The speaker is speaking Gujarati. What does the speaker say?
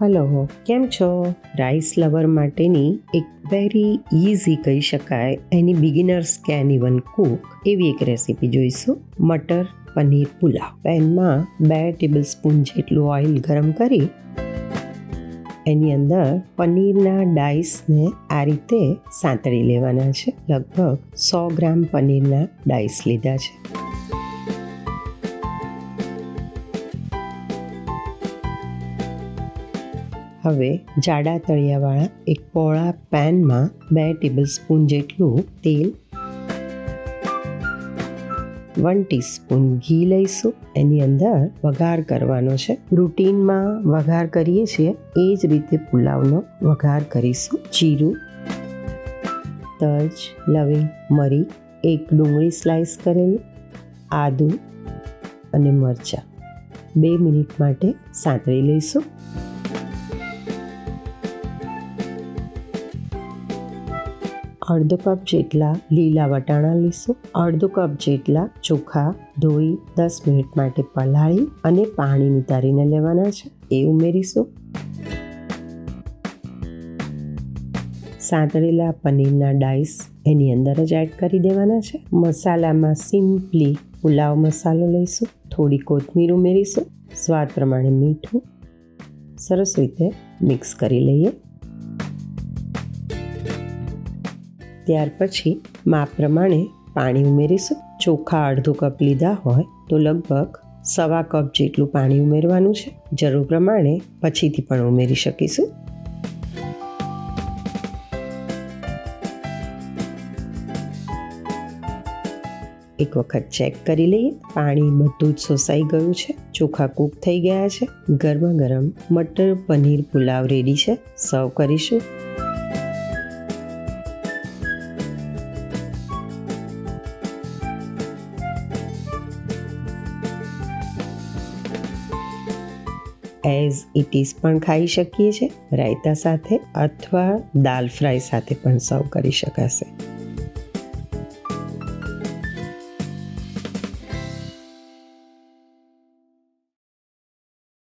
હલો, કેમ છો? રાઈસ લવર માટેની એક વેરી ઇઝી કહી શકાય, any beginners can even cook એવી એક રેસીપી જોઈશું. મટર, પનીર, પુલાવ. પેનમાં બે ટેબલ સ્પૂન જેટલું ઓઇલ ગરમ કરી, એની અંદર પનીરના ડાઈસને આ રીતે સાંતળી લેવાના છે. લગભગ સો ગ્રામ પનીરના ડાઈસ લીધા છે. હવે જાડા તળિયાવાળા એક પોળા પેનમાં બે ટેબલ સ્પૂન જેટલું તેલ, વન ટીસ્પૂન ઘી લઈશું. એની અંદર વઘાર કરવાનો છે. રૂટીનમાં વઘાર કરીએ છીએ. એ જ રીતે પુલાવનો વઘાર કરીશું. જીરું, તજ, લવિંગ, મરી, એક ડુંગળી સ્લાઈસ કરેલી, આદું અને મરચાં. બે મિનિટ માટે સાંતળી લઈશું. અડધો કપ જેટલા લીલા વટાણા લઈશું અડધો કપ જેટલા ચોખા, ધોઈ દસ મિનિટ માટે પલાળી અને પાણી નિતારીને લેવાના છે. એ ઉમેરીશું. સાંતળેલા પનીરના ડાઈસ એની અંદર જ એડ કરી દેવાના છે. મસાલામાં સિમ્પલી પુલાવ મસાલો લઈશું. થોડી કોથમીર ઉમેરીશું. સ્વાદ પ્રમાણે મીઠું સરસ રીતે મિક્સ કરી લઈએ. ત્યાર પછી માપ પ્રમાણે પાણી ઉમેરીશું. ચોખા અડધો કપ લીધા હોય તો લગભગ સવા કપ જેટલું પાણી ઉમેરવાનું છે. જરૂર પ્રમાણે પછીથી પણ ઉમેરી શકીશું. એક વખત ચેક કરી લઈએ. પાણી બધું જ સોસાઈ ગયું છે. ચોખા કૂક થઈ ગયા છે. ગરમા ગરમ મટર પનીર પુલાવ રેડી છે. સર્વ કરીશું. એઝ ઇટ ઇઝ પણ ખાઈ શકીએ છીએ. રાયતા સાથે અથવા દાલ ફ્રાય સાથે પણ સર્વ કરી શકાશે.